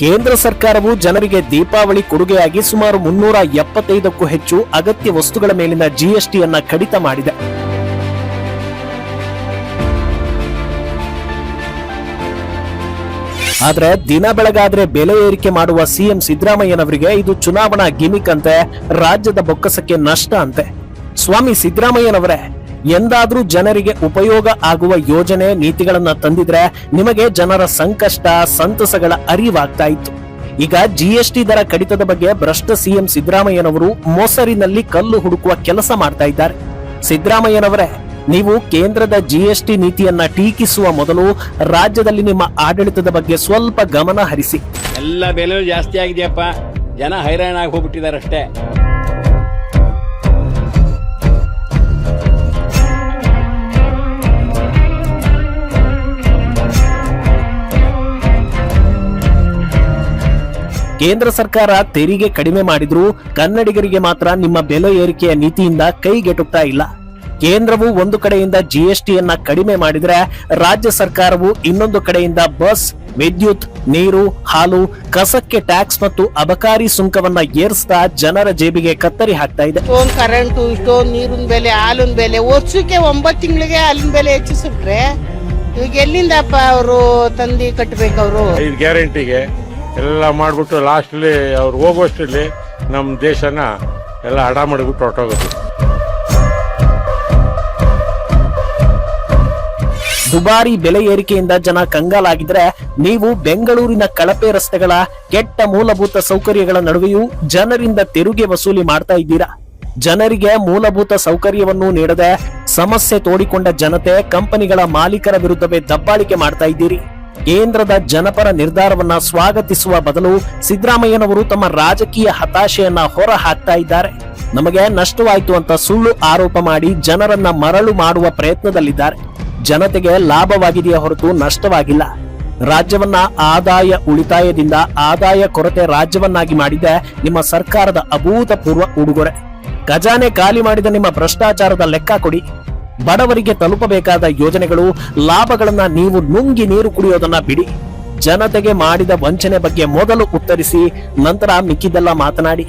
ಕೇಂದ್ರ ಸರ್ಕಾರವು ಜನರಿಗೆ ದೀಪಾವಳಿ ಕೊಡುಗೆಯಾಗಿ ಸುಮಾರು ಮುನ್ನೂರ ಎಪ್ಪತ್ತೈದಕ್ಕೂ ಹೆಚ್ಚು ಅಗತ್ಯ ವಸ್ತುಗಳ ಮೇಲಿನ ಜಿಎಸ್ಟಿಯನ್ನ ಕಡಿತ ಮಾಡಿದೆ. ಆದ್ರೆ ದಿನ ಬೆಳಗಾದ್ರೆ ಬೆಲೆ ಏರಿಕೆ ಮಾಡುವ ಸಿಎಂ ಸಿದ್ದರಾಮಯ್ಯನವರಿಗೆ ಇದು ಚುನಾವಣಾ ಗಿಮಿಕ್ ಅಂತೆ, ರಾಜ್ಯದ ಬೊಕ್ಕಸಕ್ಕೆ ನಷ್ಟ ಅಂತೆ. ಸ್ವಾಮಿ ಸಿದ್ದರಾಮಯ್ಯನವರೇ ಎಂದಾದ್ರೂ ಜನರಿಗೆ ಉಪಯೋಗ ಆಗುವ ಯೋಜನೆ ನೀತಿಗಳನ್ನ ತಂದಿದ್ರೆ ನಿಮಗೆ ಜನರ ಸಂಕಷ್ಟ, ಸಂತಸಗಳ ಅರಿವಾಗ್ತಾ ಇತ್ತು. ಈಗ ಜಿಎಸ್ಟಿ ದರ ಕಡಿತದ ಬಗ್ಗೆ ಭ್ರಷ್ಟ ಸಿಎಂ ಸಿದ್ದರಾಮಯ್ಯನವರು ಮೊಸರಿನಲ್ಲಿ ಕಲ್ಲು ಹುಡುಕುವ ಕೆಲಸ ಮಾಡ್ತಾ ಇದ್ದಾರೆ. ಸಿದ್ದರಾಮಯ್ಯನವರೇ, ನೀವು ಕೇಂದ್ರದ ಜಿಎಸ್ಟಿ ನೀತಿಯನ್ನ ಟೀಕಿಸುವ ಮೊದಲು ರಾಜ್ಯದಲ್ಲಿ ನಿಮ್ಮ ಆಡಳಿತದ ಬಗ್ಗೆ ಸ್ವಲ್ಪ ಗಮನ ಹರಿಸಿ. ಎಲ್ಲ ಬೆಲೆ ಜಾಸ್ತಿ ಆಗಿದೆಯಪ್ಪ. ಜನ ಹೈರಾಣ ಹೋಗ್ಬಿಟ್ಟಿದ್ದಾರೆ ಅಷ್ಟೇ ಕೇಂದ್ರ ಸರ್ಕಾರ ತೆರಿಗೆ ಕಡಿಮೆ ಮಾಡಿದ್ರೂ ಕನ್ನಡಿಗರಿಗೆ ಮಾತ್ರ ನಿಮ್ಮ ಬೆಲೆ ಏರಿಕೆಯ ನೀತಿಯಿಂದ ಕೈಗೆಟುಕ್ತಾ ಇಲ್ಲ. ಕೇಂದ್ರವು ಒಂದು ಕಡೆಯಿಂದ ಜಿಎಸ್ಟಿಯನ್ನ ಕಡಿಮೆ ಮಾಡಿದ್ರೆ ರಾಜ್ಯ ಸರ್ಕಾರವು ಇನ್ನೊಂದು ಕಡೆಯಿಂದ ಬಸ್ ವಿದ್ಯುತ್ ನೀರು ಹಾಲು ಕಸಕ್ಕೆ ಟ್ಯಾಕ್ಸ್ ಮತ್ತು ಅಬಕಾರಿ ಸುಂಕವನ್ನ ಏರಿಸ್ತಾ ಜನರ ಜೇಬಿಗೆ ಕತ್ತರಿ ಹಾಕ್ತಾ ಇದೆ. ಕರೆಂಟ್ ಕರೆಂಟು ಇಷ್ಟೊಂದು ನೀರಿನ ಬೆಲೆ ಹಾಲಿನ ಬೆಲೆ ವರ್ಷಕ್ಕೆ ಒಂಬತ್ತು ತಿಂಗಳಿಗೆ ಹಾಲಿನ ಬೆಲೆ ಹೆಚ್ಚಿಸಿಬಿಟ್ರೆ ಈಗ ಎಲ್ಲಿಂದಪ್ಪ ಅವರು ತಂದಿ ಕಟ್ಟಬೇಕು ಅವರು? ಐದು ಗ್ಯಾರಂಟಿಗೆ ಎಲ್ಲ ಮಾಡಿಬಿಟ್ಟು ಲಾಸ್ಟಲ್ಲಿ ಅವ್ರು ಹೋಗುವಷ್ಟರಲ್ಲಿ ನಮ್ಮ ದೇಶನ ಎಲ್ಲ ಹಡ ಮಾಡಿಬಿಟ್ಟು ಹೊರಟೋಗೋದು. ದುಬಾರಿ ಬೆಲೆ ಏರಿಕೆಯಿಂದ ಜನ ಕಂಗಾಲಾಗಿದ್ರೆ ನೀವು ಬೆಂಗಳೂರಿನ ಕಳಪೆ ರಸ್ತೆಗಳ ಕೆಟ್ಟ ಮೂಲಭೂತ ಸೌಕರ್ಯಗಳ ನಡುವೆಯೂ ಜನರಿಂದ ತೆರಿಗೆ ವಸೂಲಿ ಮಾಡ್ತಾ ಇದ್ದೀರಾ? ಜನರಿಗೆ ಮೂಲಭೂತ ಸೌಕರ್ಯವನ್ನು ನೀಡದೆ ಸಮಸ್ಯೆ ತೋಡಿಕೊಂಡ ಜನತೆ ಕಂಪನಿಗಳ ಮಾಲೀಕರ ವಿರುದ್ಧವೇ ದಬ್ಬಾಳಿಕೆ ಮಾಡ್ತಾ ಇದ್ದೀರಿ. ಕೇಂದ್ರದ ಜನಪರ ನಿರ್ಧಾರವನ್ನ ಸ್ವಾಗತಿಸುವ ಬದಲು ಸಿದ್ದರಾಮಯ್ಯನವರು ತಮ್ಮ ರಾಜಕೀಯ ಹತಾಶೆಯನ್ನ ಹೊರ ಹಾಕ್ತಾ ಇದ್ದಾರೆ. ನಮಗೆ ನಷ್ಟವಾಯಿತು ಅಂತ ಸುಳ್ಳು ಆರೋಪ ಮಾಡಿ ಜನರನ್ನ ಮರಳು ಮಾಡುವ ಪ್ರಯತ್ನದಲ್ಲಿದ್ದಾರೆ. ಜನತೆಗೆ ಲಾಭವಾಗಿದೆಯೇ ಹೊರತು ನಷ್ಟವಾಗಿಲ್ಲ. ರಾಜ್ಯವನ್ನ ಆದಾಯ ಉಳಿತಾಯದಿಂದ ಆದಾಯ ಕೊರತೆ ರಾಜ್ಯವನ್ನಾಗಿ ಮಾಡಿದ ನಿಮ್ಮ ಸರ್ಕಾರದ ಅಭೂತಪೂರ್ವ ಉಡುಗೊರೆ. ಖಜಾನೆ ಖಾಲಿ ಮಾಡಿದ ನಿಮ್ಮ ಭ್ರಷ್ಟಾಚಾರದ ಲೆಕ್ಕ ಕೊಡಿ. ಬಡವರಿಗೆ ತಲುಪಬೇಕಾದ ಯೋಜನೆಗಳು, ಲಾಭಗಳನ್ನ ನೀವು ನುಂಗಿ ನೀರು ಕುಡಿಯೋದನ್ನ ಬಿಡಿ. ಜನತೆಗೆ ಮಾಡಿದ ವಂಚನೆ ಬಗ್ಗೆ ಮೊದಲು ಉತ್ತರಿಸಿ, ನಂತರ ಮಿಕ್ಕಿದ್ದೆಲ್ಲ ಮಾತನಾಡಿ.